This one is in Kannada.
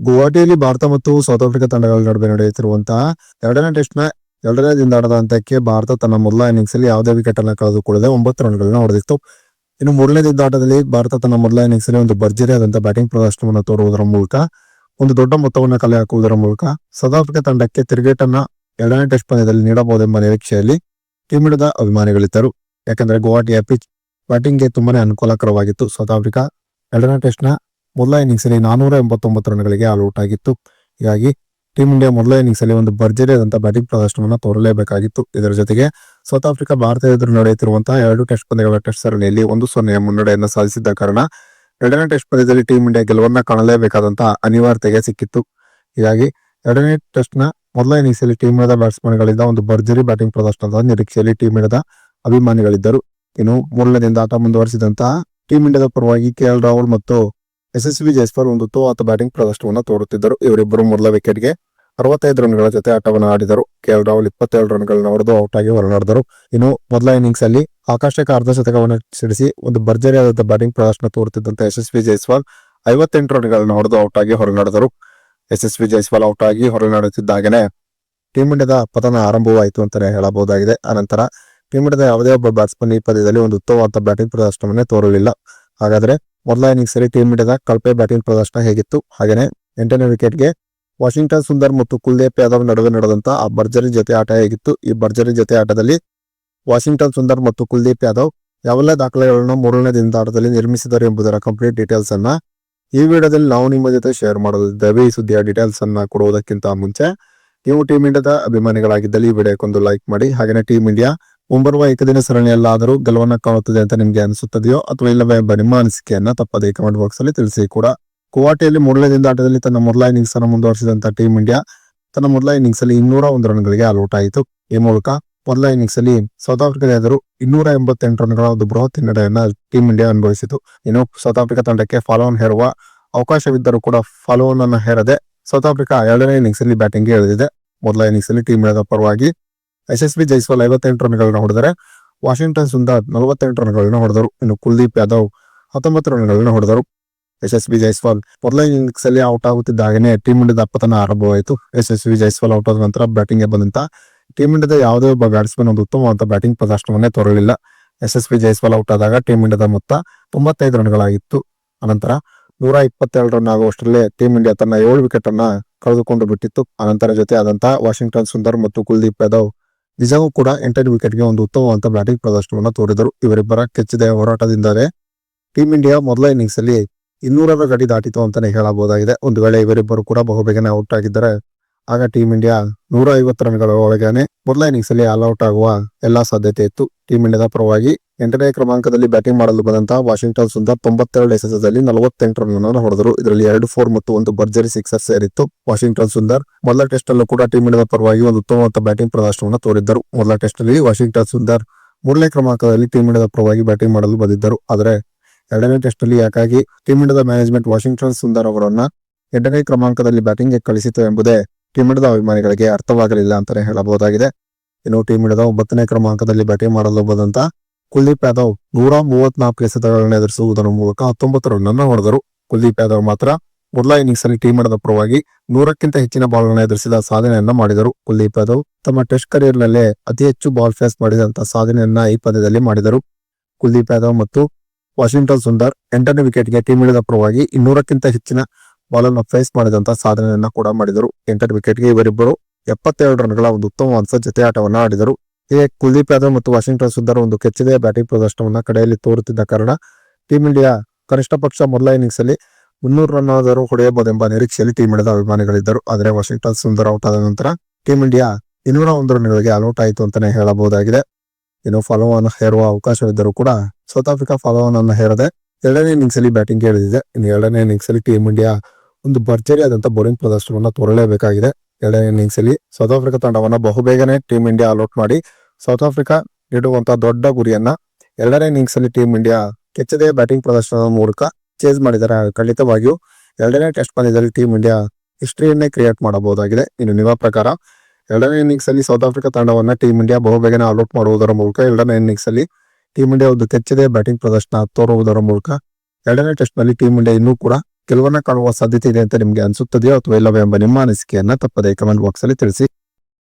ಗುವಾಹಟಿಯಲ್ಲಿ ಭಾರತ ಮತ್ತು ಸೌತ್ ಆಫ್ರಿಕಾ ತಂಡಗಳ ನಡುವೆ ನಡೆಯುತ್ತಿರುವಂತಹ ಎರಡನೇ ಟೆಸ್ಟ್ನ ಎರಡನೇ ದಿನದಾಟದ ಹಂತಕ್ಕೆ ಭಾರತ ತನ್ನ ಮೊದಲ ಇನ್ನಿಂಗ್ಸ್ ಅಲ್ಲಿ ಯಾವುದೇ ವಿಕೆಟ್ ಅನ್ನು ಕಳೆದುಕೊಳ್ಳದೆ ಒಂಬತ್ತು ರನ್ಗಳನ್ನು ಹೊಡೆದಿತ್ತು. ಇನ್ನು ಮೂರನೇ ದಿನದಾಟದಲ್ಲಿ ಭಾರತ ತನ್ನ ಮೊದಲ ಇನ್ನಿಂಗ್ಸ್ ಅಲ್ಲಿ ಒಂದು ಭರ್ಜರಿಯಾದಂತಹ ಬ್ಯಾಟಿಂಗ್ ಪ್ರದರ್ಶನವನ್ನು ತೋರುವುದರ ಮೂಲಕ, ಒಂದು ದೊಡ್ಡ ಮೊತ್ತವನ್ನು ಕಲೆ ಹಾಕುವುದರ ಮೂಲಕ ಸೌತ್ ಆಫ್ರಿಕಾ ತಂಡಕ್ಕೆ ತಿರುಗೇಟನ್ನ ಎರಡನೇ ಟೆಸ್ಟ್ ಪಂದ್ಯದಲ್ಲಿ ನೀಡಬಹುದೆಂಬ ನಿರೀಕ್ಷೆಯಲ್ಲಿ ಟೀಮ್ ಇಂಡಿಯಾದ ಅಭಿಮಾನಿಗಳಿದ್ದರು. ಯಾಕಂದ್ರೆ ಗುವಾಹಟಿಯ ಪಿಚ್ ಬ್ಯಾಟಿಂಗ್ಗೆ ತುಂಬಾನೇ ಅನುಕೂಲಕರವಾಗಿತ್ತು. ಸೌತ್ ಆಫ್ರಿಕಾ ಎರಡನೇ ಟೆಸ್ಟ್ನ ಮೊದಲ ಇನ್ನಿಂಗ್ಸ್ ಅಲ್ಲಿ ನಾನೂರ ಎಂಬತ್ತೊಂಬತ್ತು ರನ್ಗಳಿಗೆ ಆಲ್ ಔಟ್ ಆಗಿತ್ತು. ಹೀಗಾಗಿ ಟೀಮ್ ಇಂಡಿಯಾ ಮೊದಲ ಇನ್ನಿಂಗ್ಸ್ ಅಲ್ಲಿ ಒಂದು ಭರ್ಜರಿಯಾದಂತಹ ಬ್ಯಾಟಿಂಗ್ ಪ್ರದರ್ಶನವನ್ನು ತೋರಲೇಬೇಕಾಗಿತ್ತು. ಇದರ ಜೊತೆಗೆ ಸೌತ್ ಆಫ್ರಿಕಾ ಭಾರತ ಎದುರು ನಡೆಯುತ್ತಿರುವಂತಹ ಎರಡು ಟೆಸ್ಟ್ ಪಂದ್ಯಗಳ ಟೆಸ್ಟ್ ಸರಣಿಯಲ್ಲಿ ಒಂದು ಸೊನ್ನೆಯ ಮುನ್ನಡೆಯನ್ನು ಸಾಧಿಸಿದ್ದ ಕಾರಣ ಎರಡನೇ ಟೆಸ್ಟ್ ಪಂದ್ಯದಲ್ಲಿ ಟೀಮ್ ಇಂಡಿಯಾ ಗೆಲುವನ್ನ ಕಾಣಲೇಬೇಕಾದಂತಹ ಅನಿವಾರ್ಯತೆಗೆ ಸಿಕ್ಕಿತ್ತು. ಹೀಗಾಗಿ ಎರಡನೇ ಟೆಸ್ಟ್ನ ಮೊದಲ ಇನ್ನಿಂಗ್ಸ್ ಅಲ್ಲಿ ಟೀಮ್ ಇಂಡಿಯಾದ ಬ್ಯಾಟ್ಸ್ಮನ್ಗಳಿಂದ ಒಂದು ಭರ್ಜರಿ ಬ್ಯಾಟಿಂಗ್ ಪ್ರದರ್ಶನದ ನಿರೀಕ್ಷೆಯಲ್ಲಿ ಟೀಮ್ ಇಂಡಿಯಾದ ಅಭಿಮಾನಿಗಳಿದ್ದರು. ಇನ್ನು ಮೂರನೇ ದಿನದ ಆಟ ಮುಂದುವರಿಸಿದಂತಹ ಟೀಮ್ ಇಂಡಿಯಾದ ಪರವಾಗಿ ಕೆ ಎಲ್ ರಾಹುಲ್ ಮತ್ತು ಯಶಸ್ವಿ ಜೈಸ್ವಾಲ್ ಒಂದು ತೋವಾತ ಬ್ಯಾಟಿಂಗ್ ಪ್ರದರ್ಶನವನ್ನು ತೋರುತ್ತಿದ್ದರು ಇವರಿಬ್ಬರು ಮೊದಲ ವಿಕೆಟ್ಗೆ ಅರವತ್ತೈದು ರನ್ಗಳ ಜೊತೆ ಆಟವನ್ನು ಆಡಿದರು. ಕೆ ಎಲ್ ರಾಹುಲ್ ಇಪ್ಪತ್ತೇಳು ರನ್ಗಳನ್ನ ಹೊಡೆದು ಔಟ್ ಆಗಿ ಹೊರನಾಡಿದರು ಇನ್ನು ಮೊದಲ ಇನ್ನಿಂಗ್ಸ್ ಅಲ್ಲಿ ಆಕಾಶಕ್ಕೆ ಅರ್ಧ ಶತಕವನ್ನು ಸಿಡಿಸಿ ಒಂದು ಭರ್ಜರಿಯಾದ ಬ್ಯಾಟಿಂಗ್ ಪ್ರದರ್ಶನ ತೋರುತ್ತಿದ್ದಂತ ಯಶಸ್ವಿ ಜೈಸ್ವಾಲ್ ಐವತ್ತೆಂಟು ರನ್ಗಳನ್ನು ಹೊಡೆದು ಔಟ್ ಆಗಿ ಹೊರನಾಡಿದರು ಯಶಸ್ವಿ ಜೈಸ್ವಾಲ್ ಔಟ್ ಆಗಿ ಹೊರನಾಡುತ್ತಿದ್ದಾಗೆ ಟೀಮ್ ಇಂಡಿಯಾದ ಪತನ ಆರಂಭವಾಯಿತು ಅಂತಾನೆ ಹೇಳಬಹುದಾಗಿದೆ. ಆನಂತರ ಟೀಮ್ ಇಂಡಿಯಾದ ಯಾವುದೇ ಒಬ್ಬ ಬ್ಯಾಟ್ಸ್ಮನ್ ಈ ಪದ್ಯದಲ್ಲಿ ಒಂದು ಉತ್ತಮವಾದ ಬ್ಯಾಟಿಂಗ್ ಪ್ರದರ್ಶನವನ್ನೇ ತೋರಲಿಲ್ಲ. ಹಾಗಾದ್ರೆ ಮೊದಲ ಇನ್ನಿಂಗ್ ಸರಿ ಟೀಮ್ ಇಂಡಿಯಾದ ಕಳಪೆ ಬ್ಯಾಟಿಂಗ್ ಪ್ರದರ್ಶನ ಹೇಗಿತ್ತು? ಹಾಗೆಯೇ ಎಂಟನೇ ವಿಕೆಟ್ಗೆ ವಾಷಿಂಗ್ಟನ್ ಸುಂದರ್ ಮತ್ತು ಕುಲ್ದೀಪ್ ಯಾದವ್ ನಡುವೆ ನಡೆದಂತ ಆ ಭರ್ಜರಿ ಜೊತೆ ಆಟ ಹೇಗಿತ್ತು? ಈ ಭರ್ಜರಿ ಜೊತೆ ಆಟದಲ್ಲಿ ವಾಷಿಂಗ್ಟನ್ ಸುಂದರ್ ಮತ್ತು ಕುಲ್ದೀಪ್ ಯಾದವ್ ಯಾವೆಲ್ಲ ದಾಖಲೆಗಳನ್ನು ಮೂರನೇ ದಿನದ ಆಟದಲ್ಲಿ ನಿರ್ಮಿಸಿದ್ದಾರೆ ಎಂಬುದರ ಕಂಪ್ಲೀಟ್ ಡೀಟೇಲ್ಸ್ ಅನ್ನ ಈ ವಿಡಿಯೋದಲ್ಲಿ ನಾವು ನಿಮ್ಮ ಜೊತೆ ಶೇರ್ ಮಾಡೋದಿದ್ದೇವೆ ಈ ಸುದ್ದಿಯ ಡೀಟೇಲ್ಸ್ ಅನ್ನ ಕೊಡುವುದಕ್ಕಿಂತ ಮುಂಚೆ ನೀವು ಟೀಮ್ ಇಂಡಿಯಾದ ಅಭಿಮಾನಿಗಳಾಗಿದ್ದಲ್ಲಿ ಈ ವಿಡಿಯೋಕ್ಕೊಂದು ಲೈಕ್ ಮಾಡಿ. ಹಾಗೆಯೇ ಟೀಮ್ ಇಂಡಿಯಾ ಮುಂಬರುವ ಏಕದಿನ ಸರಣಿಯಲ್ಲಾದರೂ ಗೆಲುವನ್ನ ಕಾಣುತ್ತದೆ ಅಂತ ನಿಮ್ಗೆ ಅನಿಸುತ್ತದೆಯೋ ಅಥವಾ ಇಲ್ಲವೇ ಎಂಬ ನಿಮ್ಮ ಅನಿಸಿಕೆಯನ್ನ ತಪ್ಪದೇ ಕಮೆಂಟ್ ಬಾಕ್ಸ್ ಅಲ್ಲಿ ತಿಳಿಸಿ ಕೂಡ. ಗುವಾಹಟಿಯಲ್ಲಿ ಮೂರನೇ ದಿನದ ಆಟದಲ್ಲಿ ತನ್ನ ಮೊದಲ ಇನ್ನಿಂಗ್ಸ್ ಅನ್ನು ಮುಂದುವರಿಸಿದಂತ ಟೀಮ್ ಇಂಡಿಯಾ ತನ್ನ ಮೊದಲ ಇನ್ನಿಂಗ್ಸ್ ಅಲ್ಲಿ ಇನ್ನೂರ ಒಂದು ರನ್ಗಳಿಗೆ ಗಳಿಗೆ ಔಟ್ ಆಯಿತು ಈ ಮೂಲಕ ಮೊದಲ ಇನ್ನಿಂಗ್ಸ್ ಅಲ್ಲಿ ಸೌತ್ ಆಫ್ರಿಕಾದ ಎದುರು ಇನ್ನೂರ ಎಂಬತ್ತೆಂಟು ರನ್ಗಳ ಒಂದು ಬೃಹತ್ ಹಿನ್ನಡೆಯನ್ನ ಟೀಮ್ ಇಂಡಿಯಾ ಅನುಭವಿಸಿತು. ಇನ್ನು ಸೌತ್ ಆಫ್ರಿಕಾ ತಂಡಕ್ಕೆ ಫಾಲೋ ಆನ್ ಹೇರುವ ಅವಕಾಶವಿದ್ದರೂ ಕೂಡ ಫಾಲೋ ಆನ್ ಅನ್ನು ಹೇರದೆ ಸೌತ್ ಆಫ್ರಿಕಾ ಎರಡನೇ ಇನ್ನಿಂಗ್ಸ್ ಅಲ್ಲಿ ಬ್ಯಾಟಿಂಗ್ ಇಳಿದಿದೆ. ಮೊದಲ ಇನ್ನಿಂಗ್ಸ್ ಅಲ್ಲಿ ಟೀಮ್ ಇಂಡಿಯಾದ ಪರವಾಗಿ ಯಶಸ್ವಿ ಜೈಸ್ವಾಲ್ ಐವತ್ತೆಂಟು ರನ್ಗಳನ್ನ ಹೊಡೆದರೆ ವಾಷಿಂಗ್ಟನ್ ಸುಂದರ್ ನಲವತ್ತೆಂಟು ರನ್ಗಳನ್ನ ಹೊಡೆದರು. ಇನ್ನು ಕುಲ್ದೀಪ್ ಯಾದವ್ ಹತ್ತೊಂಬತ್ತು ರನ್ಗಳನ್ನ ಹೊಡೆದರು. ಯಶಸ್ವಿ ಜೈಸ್ವಾಲ್ ಮೊದಲ ಇನ್ನಿಂಗ್ಸ್ ಅಲ್ಲಿ ಔಟ್ ಆಗುತ್ತಿದ್ದಾಗನೇ ಟೀಮ್ ಇಂಡಿಯಾದ ಅಪ್ಪತನ ಆರಂಭವಾಯಿತು. ಯಶಸ್ವಿ ಜೈಸ್ವಾಲ್ ಔಟ್ ಆದ ನಂತರ ಬ್ಯಾಟಿಂಗ್ಗೆ ಬಂದಂತ ಟೀಮ್ ಇಂಡಿಯಾದ ಯಾವುದೇ ಒಬ್ಬ ಬ್ಯಾಟ್ಸ್ಮನ್ ಒಂದು ಉತ್ತಮವಾದ ಬ್ಯಾಟಿಂಗ್ ಪ್ರದರ್ಶನವನ್ನೇ ತೋರಲಿಲ್ಲ. ಬಿ ಜೈಸ್ವಾಲ್ ಔಟ್ ಆದಾಗ ಟೀಮ್ ಇಂಡಿಯಾದ ಮೊತ್ತ ತೊಂಬತ್ತೈದು ರನ್ಗಳಾಗಿತ್ತು. ಅನಂತರ ನೂರ ಇಪ್ಪತ್ತೆರಡು ರನ್ ಆಗುವಷ್ಟರಲ್ಲೇ ಟೀಮ್ ಇಂಡಿಯಾ ತನ್ನ ಏಳು ವಿಕೆಟ್ ಅನ್ನ ಕಳೆದುಕೊಂಡು ಬಿಟ್ಟಿತ್ತು. ಅನಂತರ ಜೊತೆ ಆದಂತಹ ವಾಷಿಂಗ್ಟನ್ ಸುಂದರ್ ಮತ್ತು ಕುಲ್ದೀಪ್ ಯಾದವ್ ನಿಜವೂ ಕೂಡ ಎಂಟನೇ ವಿಕೆಟ್ಗೆ ಒಂದು ಉತ್ತಮವಾದ ಬ್ಯಾಟಿಂಗ್ ಪ್ರದರ್ಶನವನ್ನು ತೋರಿದರು. ಇವರಿಬ್ಬರ ಕೆಚ್ಚಿದ ಹೋರಾಟದಿಂದಲೇ ಟೀಮ್ ಇಂಡಿಯಾ ಮೊದಲ ಇನ್ನಿಂಗ್ಸ್ ಅಲ್ಲಿ ಇನ್ನೂರರ ಗಡಿ ದಾಟಿತು ಅಂತಾನೆ ಹೇಳಬಹುದಾಗಿದೆ. ಒಂದು ವೇಳೆ ಇವರಿಬ್ಬರು ಕೂಡ ಬಹುಬೇಗನೆ ಔಟ್ ಆಗಿದ್ದರೆ ಆಗ ಟೀಮ್ ಇಂಡಿಯಾ ನೂರ ಐವತ್ತು ರನ್ಗಳ ಒಳಗನೆ ಮೊದಲ ಇನ್ನಿಂಗ್ಸ್ ಅಲ್ಲಿ ಆಲ್ ಔಟ್ ಆಗುವ ಎಲ್ಲಾ ಸಾಧ್ಯತೆ ಇತ್ತು. ಟೀಮ್ ಇಂಡಿಯಾದ ಪರವಾಗಿ ಎಂಟನೇ ಕ್ರಮಾಂಕದಲ್ಲಿ ಬ್ಯಾಟಿಂಗ್ ಮಾಡಲು ಬಂದಂತಹ ವಾಷಿಂಗ್ಟನ್ ಸುಂದರ್ ತೊಂಬತ್ತೆರಡು ಎಸೆಸದಲ್ಲಿ ನಲವತ್ತೆಂಟು ರನ್ ಹೊಡೆದರು. ಇದರಲ್ಲಿ ಎರಡು ಫೋರ್ ಮತ್ತು ಒಂದು ಭರ್ಜರಿ ಸಿಕ್ಸರ್ ಸೇರಿತ್ತು. ವಾಷಿಂಗ್ಟನ್ ಸುಂದರ್ ಮೊದಲ ಟೆಸ್ಟ್ ಅಲ್ಲೂ ಕೂಡ ಟೀಮ್ ಇಂಡಿಯಾದ ಪರವಾಗಿ ಒಂದು ಉತ್ತಮವಾದ ಬ್ಯಾಟಿಂಗ್ ಪ್ರದರ್ಶನವನ್ನು ತೋರಿದ್ದರು. ಮೊದಲ ಟೆಸ್ಟ್ ಅಲ್ಲಿ ವಾಷಿಂಗ್ಟನ್ ಸುಂದರ್ ಮೂರನೇ ಕ್ರಮಾಂಕದಲ್ಲಿ ಟೀಮ್ ಇಂಡಿಯಾದ ಪರವಾಗಿ ಬ್ಯಾಟಿಂಗ್ ಮಾಡಲು ಬಂದಿದ್ದರು. ಆದರೆ ಎರಡನೇ ಟೆಸ್ಟ್ ಅಲ್ಲಿ ಯಾಕಾಗಿ ಟೀಮ್ ಇಂಡಿಯಾದ ಮ್ಯಾನೇಜ್ಮೆಂಟ್ ವಾಷಿಂಗ್ಟನ್ ಸುಂದರ್ ಅವರನ್ನ ಎಂಟನೇ ಕ್ರಮಾಂಕದಲ್ಲಿ ಬ್ಯಾಟಿಂಗ್ಗೆ ಕಳಿಸಿತು ಎಂಬುದೇ ಟೀಮ್ ಇಂಡಿಯಾದ ಅಭಿಮಾನಿಗಳಿಗೆ ಅರ್ಥವಾಗಲಿಲ್ಲ ಅಂತಾನೆ ಹೇಳಬಹುದಾಗಿದೆ. ಇನ್ನು ಟೀಮ್ ಇಂಡಿಯಾದ ಒಂಬತ್ತನೇ ಕ್ರಮಾಂಕದಲ್ಲಿ ಬ್ಯಾಟಿಂಗ್ ಮಾಡಲು ಬಂದಂತ ಕುಲ್ದೀಪ್ ಯಾದವ್ ನೂರ ಮೂವತ್ನಾಲ್ಕು ಎಸೆತಗಳನ್ನು ಎದುರಿಸುವುದರ ಮೂಲಕ ಹತ್ತೊಂಬತ್ತು ರನ್ ಅನ್ನು ಹೊಡೆದರು. ಕುಲ್ದೀಪ್ ಯಾದವ್ ಮಾತ್ರ ಮೊದಲ ಇನ್ನಿಂಗ್ಸ್ ಅಲ್ಲಿ ಟೀಮ್ ಇಂಡಿಯಾದ ಪರವಾಗಿ ನೂರಕ್ಕಿಂತ ಹೆಚ್ಚಿನ ಬಾಲ್ಗಳನ್ನು ಎದುರಿಸಿದ ಸಾಧನೆಯನ್ನ ಮಾಡಿದರು. ಕುಲ್ದೀಪ್ ಯಾದವ್ ತಮ್ಮ ಟೆಸ್ಟ್ ಕರಿಯರ್ ನಲ್ಲೇ ಅತಿ ಹೆಚ್ಚು ಬಾಲ್ ಫೇಸ್ ಮಾಡಿದಂತಹ ಸಾಧನೆಯನ್ನ ಈ ಪಂದ್ಯದಲ್ಲಿ ಮಾಡಿದರು. ಕುಲ್ದೀಪ್ ಯಾದವ್ ಮತ್ತು ವಾಷಿಂಗ್ಟನ್ ಸುಂದರ್ ಎಂಟನೇ ವಿಕೆಟ್ಗೆ ಟೀಮ್ ಇಂಡಿಯಾದ ಪರವಾಗಿ ಇನ್ನೂರಕ್ಕಿಂತ ಹೆಚ್ಚಿನ ಬಾಲ್ ಅನ್ನು ಫೇಸ್ ಮಾಡಿದಂತ ಸಾಧನೆಯನ್ನ ಕೂಡ ಮಾಡಿದರು. ಎಂಟನೇ ವಿಕೆಟ್ಗೆ ಇವರಿಬ್ಬರು ಎಪ್ಪತ್ತೆರಡು ರನ್ಗಳ ಒಂದು ಉತ್ತಮವಾದ ಜೊತೆ ಆಟವನ್ನ ಆಡಿದರು. ಹೀಗೆ ಕುಲ್ದೀಪ್ ಯಾದವ್ ಮತ್ತು ವಾಷಿಂಗ್ಟನ್ ಸುಂದರ್ ಒಂದು ಕೆಚ್ಚದೆಯ ಬ್ಯಾಟಿಂಗ್ ಪ್ರದರ್ಶನವನ್ನು ಕಡೆಯಲ್ಲಿ ತೋರುತ್ತಿದ್ದ ಕಾರಣ ಟೀಮ್ ಇಂಡಿಯಾ ಕನಿಷ್ಠ ಪಕ್ಷ ಮೊದಲ ಇನ್ನಿಂಗ್ಸ್ ಅಲ್ಲಿ ಮುನ್ನೂರು ರನ್ ಆದರೂ ಹೊಡೆಯಬಹುದೆಂಬ ನಿರೀಕ್ಷೆಯಲ್ಲಿ ಟೀಮ್ ಇಂಡಿಯಾದ ಅಭಿಮಾನಿಗಳಿದ್ದರು. ಆದರೆ ವಾಷಿಂಗ್ಟನ್ ಸುಂದರ್ ಔಟ್ ಆದ ನಂತರ ಟೀಮ್ ಇಂಡಿಯಾ ಇನ್ನೂರ ಒಂದು ರನ್ಗಳಿಗೆ ಆಲ್ಔಟ್ ಆಯಿತು ಅಂತಾನೆ ಹೇಳಬಹುದಾಗಿದೆ. ಇನ್ನು ಫಾಲೋ ಅನ್ನು ಹೇರುವ ಅವಕಾಶವಿದ್ದರೂ ಕೂಡ ಸೌತ್ ಆಫ್ರಿಕಾ ಫಾಲೋ ಅನ್ನು ಹೇರದೆ ಎರಡನೇ ಇನ್ನಿಂಗ್ಸ್ ಅಲ್ಲಿ ಬ್ಯಾಟಿಂಗ್ ಕೇಳಿದಿದೆ. ಇನ್ನು ಎರಡನೇ ಇನ್ನಿಂಗ್ಸ್ ಅಲ್ಲಿ ಟೀಮ್ ಇಂಡಿಯಾ ಒಂದು ಭರ್ಜರಿಯಾದಂತಹ ಬೌಲಿಂಗ್ ಪ್ರದರ್ಶನವನ್ನು ತೋರಲೇಬೇಕಾಗಿದೆ. ಎರಡನೇ ಇನ್ನಿಂಗ್ಸ್ ಅಲ್ಲಿ ಸೌತ್ ಆಫ್ರಿಕಾ ತಂಡವನ್ನ ಬಹುಬೇಗನೆ ಟೀಮ್ ಇಂಡಿಯಾ ಅಲೌಟ್ ಮಾಡಿ ಸೌತ್ ಆಫ್ರಿಕಾ ನೀಡುವಂತಹ ದೊಡ್ಡ ಗುರಿಯನ್ನ ಎರಡನೇ ಇನ್ನಿಂಗ್ಸ್ ಅಲ್ಲಿ ಟೀಮ್ ಇಂಡಿಯಾ ಕೆಚ್ಚದೆಯ ಬ್ಯಾಟಿಂಗ್ ಪ್ರದರ್ಶನದ ಮೂಲಕ ಚೇಸ್ ಮಾಡಿದರೆ ಖಂಡಿತವಾಗಿಯೂ ಎರಡನೇ ಟೆಸ್ಟ್ ಪಂದ್ಯದಲ್ಲಿ ಟೀಮ್ ಇಂಡಿಯಾ ಹಿಸ್ಟ್ರಿಯನ್ನೇ ಕ್ರಿಯೇಟ್ ಮಾಡಬಹುದಾಗಿದೆ. ಇನ್ನು ನಿಮ್ಮ ಪ್ರಕಾರ ಎರಡನೇ ಇನ್ನಿಂಗ್ಸ್ ಅಲ್ಲಿ ಸೌತ್ ಆಫ್ರಿಕಾ ತಂಡವನ್ನ ಟೀಮ್ ಇಂಡಿಯಾ ಬಹುಬೇಗನೆ ಅಲೌಟ್ ಮಾಡುವುದರ ಮೂಲಕ ಎರಡನೇ ಇನ್ನಿಂಗ್ಸ್ ಅಲ್ಲಿ ಟೀಮ್ ಇಂಡಿಯಾ ಒಂದು ಕೆಚ್ಚದೆ ಬ್ಯಾಟಿಂಗ್ ಪ್ರದರ್ಶನ ತೋರುವುದರ ಮೂಲಕ ಎರಡನೇ ಟೆಸ್ಟ್ನಲ್ಲಿ ಟೀಮ್ ಇಂಡಿಯಾ ಇನ್ನೂ ಕೂಡ ಗೆಲುವನ್ನ ಕಾಣುವ ಸಾಧ್ಯತೆ ಇದೆ ಅಂತ ನಿಮಗೆ ಅನಿಸುತ್ತದೆಯೋ ಅಥವಾ ಇಲ್ಲವೇ ಎಂಬ ನಿಮ್ಮ ಅನಿಸಿಕೆಯನ್ನ ತಪ್ಪದೆ ಕಮೆಂಟ್ ಬಾಕ್ಸ್ ಅಲ್ಲಿ ತಿಳಿಸಿ.